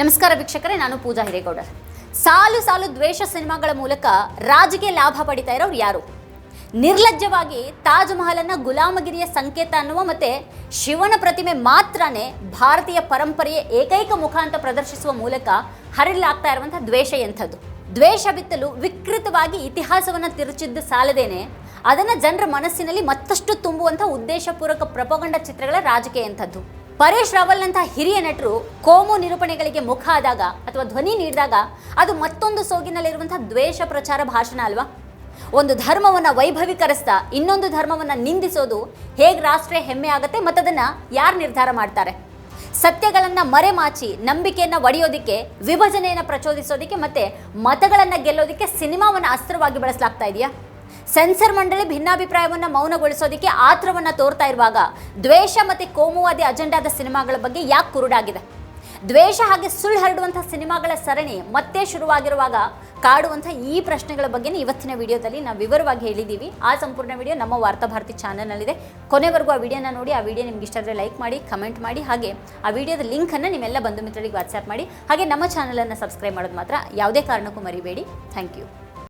ನಮಸ್ಕಾರ ವೀಕ್ಷಕರೇ, ನಾನು ಪೂಜಾ ಹಿರೇಗೌಡರ್. ಸಾಲು ಸಾಲು ದ್ವೇಷ ಸಿನಿಮಾಗಳ ಮೂಲಕ ರಾಜಕೀಯ ಲಾಭ ಪಡಿತಾ ಇರೋರು ಯಾರು? ನಿರ್ಲಜ್ಜವಾಗಿ ತಾಜ್ ಮಹಲನ್ನು ಗುಲಾಮಗಿರಿಯ ಸಂಕೇತ ಅನ್ನುವ ಮತ್ತೆ ಶಿವನ ಪ್ರತಿಮೆ ಮಾತ್ರನೇ ಭಾರತೀಯ ಪರಂಪರೆಯ ಏಕೈಕ ಮುಖ ಅಂತ ಪ್ರದರ್ಶಿಸುವ ಮೂಲಕ ಹರಿಲಾಗ್ತಾ ಇರುವಂಥ ದ್ವೇಷ ಎಂಥದ್ದು. ದ್ವೇಷ ಬಿತ್ತಲು ವಿಕೃತವಾಗಿ ಇತಿಹಾಸವನ್ನು ತಿರುಚಿದ್ದು ಸಾಲದೇನೆ, ಅದನ್ನ ಜನರ ಮನಸ್ಸಿನಲ್ಲಿ ಮತ್ತಷ್ಟು ತುಂಬುವಂಥ ಉದ್ದೇಶಪೂರ್ವಕ ಪ್ರಪಗಂಡ ಚಿತ್ರಗಳ ರಾಜಕೀಯ ಎಂಥದ್ದು. ಪರೇಶ್ ರಾವಲ್ನಂತಹ ಹಿರಿಯ ನಟರು ಕೋಮು ನಿರೂಪಣೆಗಳಿಗೆ ಮುಖ ಆದಾಗ ಅಥವಾ ಧ್ವನಿ ನೀಡಿದಾಗ ಅದು ಮತ್ತೊಂದು ಸೋಗಿನಲ್ಲಿರುವಂತಹ ದ್ವೇಷ ಪ್ರಚಾರ ಭಾಷಣ ಅಲ್ವಾ? ಒಂದು ಧರ್ಮವನ್ನು ವೈಭವೀಕರಿಸ್ತಾ ಇನ್ನೊಂದು ಧರ್ಮವನ್ನು ನಿಂದಿಸೋದು ಹೇಗೆ ರಾಷ್ಟ್ರ ಹೆಮ್ಮೆ ಆಗುತ್ತೆ ಮತ್ತದನ್ನು ಯಾರು ನಿರ್ಧಾರ ಮಾಡ್ತಾರೆ? ಸತ್ಯಗಳನ್ನು ಮರೆಮಾಚಿ ನಂಬಿಕೆಯನ್ನು ಒಡೆಯೋದಿಕ್ಕೆ, ವಿಭಜನೆಯನ್ನು ಪ್ರಚೋದಿಸೋದಿಕ್ಕೆ ಮತ್ತು ಮತಗಳನ್ನು ಗೆಲ್ಲೋದಿಕ್ಕೆ ಸಿನಿಮಾವನ್ನು ಅಸ್ತ್ರವಾಗಿ ಬಳಸಲಾಗ್ತಾ ಇದೆಯಾ? ಸೆನ್ಸರ್ ಮಂಡಳಿ ಭಿನ್ನಾಭಿಪ್ರಾಯವನ್ನು ಮೌನಗೊಳಿಸೋದಕ್ಕೆ ಆತ್ರವನ್ನ ತೋರ್ತಾ ಇರುವಾಗ ದ್ವೇಷ ಮತ್ತೆ ಕೋಮುವಾದಿ ಅಜೆಂಡಾದ ಸಿನಿಮಾಗಳ ಬಗ್ಗೆ ಯಾಕೆ ಕುರುಡಾಗಿದೆ? ದ್ವೇಷ ಹಾಗೆ ಸುಳ್ಳು ಹರಡುವಂತಹ ಸಿನಿಮಾಗಳ ಸರಣಿ ಮತ್ತೆ ಶುರುವಾಗಿರುವಾಗ ಕಾಡುವಂತಹ ಈ ಪ್ರಶ್ನೆಗಳ ಬಗ್ಗೆ ಇವತ್ತಿನ ವಿಡಿಯೋದಲ್ಲಿ ನಾವು ವಿವರವಾಗಿ ಹೇಳಿದ್ದೀವಿ. ಆ ಸಂಪೂರ್ಣ ವಿಡಿಯೋ ನಮ್ಮ ವಾರ್ತಾಭಾರತಿ ಚಾನಲ್ನಲ್ಲಿದೆ. ಕೊನೆವರೆಗೂ ಆ ವಿಡಿಯೋನ ನೋಡಿ, ಆ ವಿಡಿಯೋ ನಿಮ್ಗೆ ಇಷ್ಟ ಆದರೆ ಲೈಕ್ ಮಾಡಿ, ಕಮೆಂಟ್ ಮಾಡಿ, ಹಾಗೆ ಆ ವಿಡಿಯೋದ ಲಿಂಕನ್ನು ನಿಮ್ಮೆಲ್ಲ ಬಂಧು ಮಿತ್ರರಿಗೆ ವಾಟ್ಸ್ಆ್ಯಪ್ ಮಾಡಿ, ಹಾಗೆ ನಮ್ಮ ಚಾನಲನ್ನು ಸಬ್ಸ್ಕ್ರೈಬ್ ಮಾಡೋದು ಮಾತ್ರ ಯಾವುದೇ ಕಾರಣಕ್ಕೂ ಮರಿಬೇಡಿ. Thank you.